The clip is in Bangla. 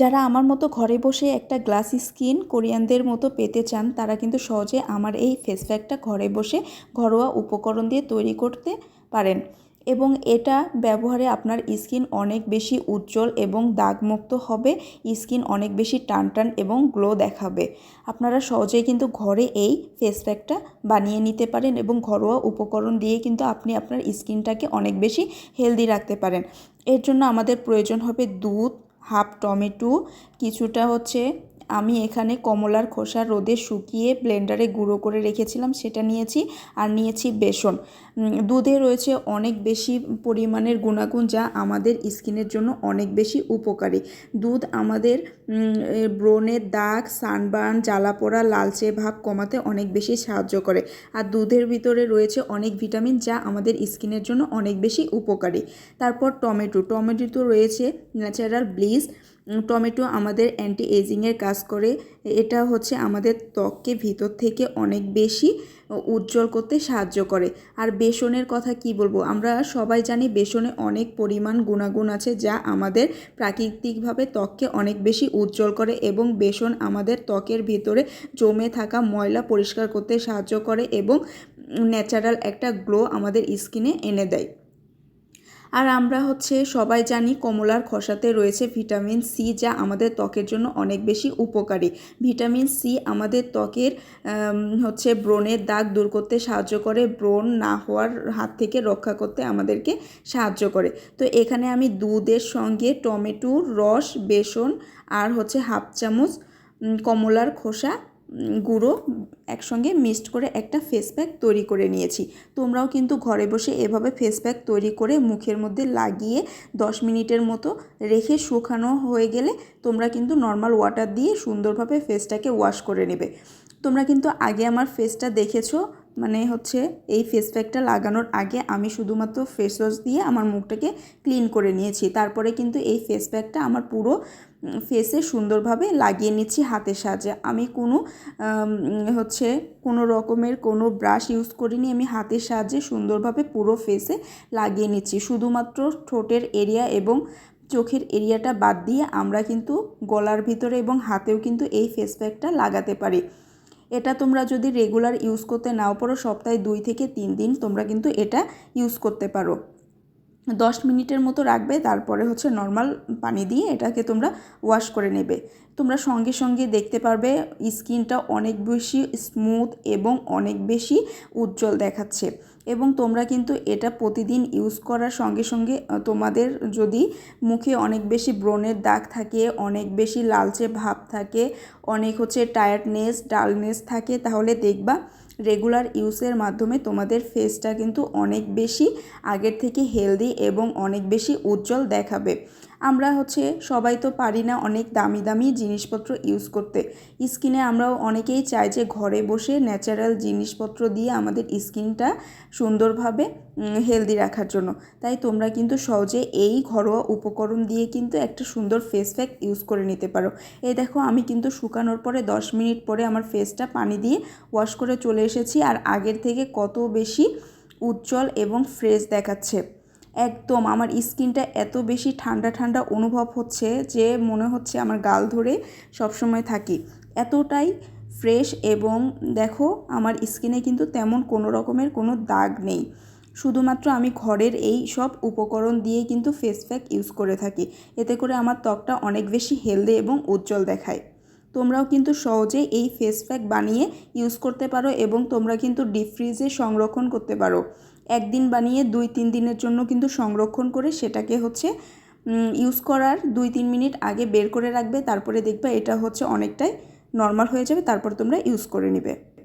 যারা আমার মতো ঘরে বসে একটা গ্লাস স্কিন কোরিয়ানদের মতো পেতে চান, তারা কিন্তু সহজে আমার এই ফেস প্যাকটা ঘরে বসে ঘরোয়া উপকরণ দিয়ে তৈরি করতে পারেন। এবং এটা ব্যবহারে আপনার স্কিন অনেক বেশি উজ্জ্বল এবং দাগমুক্ত হবে স্কিন অনেক বেশি টান টান এবং গ্লো দেখাবে। আপনারা সহজেই কিন্তু ঘরে এই ফেস প্যাকটা বানিয়ে নিতে পারেন এবং ঘরোয়া উপকরণ দিয়ে কিন্তু আপনি আপনার স্কিনটাকে অনেক বেশি হেলদি রাখতে পারেন। এর জন্য আমাদের প্রয়োজন হবে দুধ হাফ টমেটো কিছুটা হচ্ছে আমি এখানে কমলার খোসা রোদে শুকিয়ে ব্লেন্ডারে গুঁড়ো করে রেখেছিলাম, সেটা নিয়েছি আর নিয়েছি বেসন। দুধে রয়েছে অনেক বেশি পরিমাণের গুণাগুণ যা আমাদের স্কিনের জন্য অনেক বেশি উপকারী। দুধ আমাদের ব্রণের দাগ, সানবার্ন জ্বালা জ্বালাপোড়া, লালচে ভাব কমাতে অনেক বেশি সাহায্য করে। আর দুধের ভিতরে রয়েছে অনেক ভিটামিন যা আমাদের স্কিনের জন্য অনেক বেশি উপকারী। তারপর টমেটো টমেটো তো রয়েছে ন্যাচারাল ব্লিচ টমেটো আমাদের অ্যান্টি এজিংয়ের কাজ করে। এটা হচ্ছে আমাদের ত্বককে ভিতর থেকে অনেক বেশি উজ্জ্বল করতে সাহায্য করে। আর বেসনের কথা কি বলব? আমরা সবাই জানি বেসনে অনেক পরিমাণ গুণাগুণ আছে যা আমাদের প্রাকৃতিকভাবে ত্বককে অনেক বেশি উজ্জ্বল করে এবং বেসন আমাদের ত্বকের ভিতরে জমে থাকা ময়লা পরিষ্কার করতে সাহায্য করে এবং ন্যাচারাল একটা গ্লো আমাদের স্কিনে এনে দেয়। আর আমরা হচ্ছে সবাই জানি কমলার খসাতে রয়েছে ভিটামিন সি, যা আমাদের ত্বকের জন্য অনেক বেশি উপকারী। ভিটামিন সি আমাদের ত্বকের হচ্ছে ব্রণের দাগ দূর করতে সাহায্য করে, ব্রণ না হওয়ার হাত থেকে রক্ষা করতে আমাদেরকে সাহায্য করে। তো এখানে আমি দুধের সঙ্গে টমেটোর রস, বেসন আর হচ্ছে হাফ চামচ কমলার খোসা গুঁড়ো একসঙ্গে মিক্সড করে একটা ফেস প্যাক তৈরি করে নিয়েছি। তোমরাও কিন্তু ঘরে বসে এভাবে ফেস প্যাক তৈরি করে মুখের মধ্যে লাগিয়ে দশ মিনিটের মতো রেখে শুকানো হয়ে গেলে তোমরা কিন্তু নর্মাল ওয়াটার দিয়ে সুন্দরভাবে ফেসটাকে ওয়াশ করে নেবে। তোমরা কিন্তু আগে আমার ফেসটা দেখেছ মানে হচ্ছে এই ফেস প্যাকটা লাগানোর আগে আমি শুধুমাত্র ফেস ওয়াশ দিয়ে আমার মুখটাকে ক্লিন করে নিয়েছি। তারপরে কিন্তু এই ফেস প্যাকটা আমার পুরো ফেসে সুন্দরভাবে লাগিয়ে নিচ্ছি হাতের সাহায্যে। আমি কোনো হচ্ছে কোনো রকমের কোনো ব্রাশ ইউজ করিনি, আমি হাতের সাহায্যে সুন্দরভাবে পুরো ফেসে লাগিয়ে নিচ্ছি। শুধুমাত্র ঠোঁটের এরিয়া এবং চোখের এরিয়াটা বাদ দিয়ে আমরা কিন্তু গলার ভিতরে এবং হাতেও কিন্তু এই ফেস প্যাকটা লাগাতে পারি। এটা তোমরা যদি রেগুলার ইউজ করতে নাও, পারো সপ্তাহে দুই থেকে তিন দিন তোমরা কিন্তু এটা ইউজ করতে পারো। দশ মিনিটের মতো রাখবে, তারপরে হচ্ছে নর্মাল পানি দিয়ে এটাকে তোমরা ওয়াশ করে নেবে। তোমরা সঙ্গে সঙ্গে দেখতে পারবে স্কিনটা অনেক বেশি স্মুথ এবং অনেক বেশি উজ্জ্বল দেখাচ্ছে। এবং তোমরা কিন্তু এটা প্রতিদিন ইউজ করার সঙ্গে সঙ্গে তোমাদের যদি মুখে অনেক বেশি ব্রণের দাগ থাকে, অনেক বেশি লালচে ভাব থাকে, অনেক হচ্ছে টায়ার্ডনেস ডালনেস থাকে, তাহলে দেখবা রেগুলার ইউজের মাধ্যমে তোমাদের ফেসটা কিন্তু অনেক বেশি আগের থেকে হেলদি এবং অনেক বেশি উজ্জ্বল দেখাবে। আমরা হচ্ছে সবাই তো পারি না অনেক দামি দামি জিনিসপত্র ইউজ করতে। স্কিনে আমরাও অনেকেই চাই যে ঘরে বসে ন্যাচারাল জিনিসপত্র দিয়ে আমাদের স্কিনটা সুন্দরভাবে হেলদি রাখার জন্য। তাই তোমরা কিন্তু সহজে এই ঘরোয়া উপকরণ দিয়ে কিন্তু একটা সুন্দর ফেস প্যাক ইউজ করে নিতে পারো। এই দেখো, আমি কিন্তু শুকানোর পরে দশ মিনিট পরে আমার ফেসটা পানি দিয়ে ওয়াশ করে চলে এসেছি। আর আগের থেকে কত বেশি উজ্জ্বল এবং ফ্রেশ দেখাচ্ছে। একদম আমার স্কিনটা এত বেশি ঠান্ডা ঠান্ডা অনুভব হচ্ছে যে মনে হচ্ছে আমার গাল ধরে সবসময় থাকি। এতটাই ফ্রেশ এবং দেখো আমার স্কিনে কিন্তু তেমন কোনো রকমের কোনো দাগ নেই। শুধুমাত্র আমি ঘরের এই সব উপকরণ দিয়ে কিন্তু ফেস প্যাক ইউজ করে থাকি। এতে করে আমার ত্বকটা অনেক বেশি হেলদি এবং উজ্জ্বল দেখায়। তোমরাও কিন্তু সহজে এই ফেস প্যাক বানিয়ে ইউজ করতে পারো এবং তোমরা কিন্তু ডিপ ফ্রিজে সংরক্ষণ করতে পারো। একদিন বানিয়ে দুই, তিন দিনের জন্য কিন্তু সংরক্ষণ করে সেটাকে হচ্ছে ইউজ করার দুই, তিন মিনিট আগে বের করে রাখবে। তারপরে দেখবে এটা হচ্ছে অনেকটাই নর্মাল হয়ে যাবে। তারপর তোমরা ইউজ করে নেবে।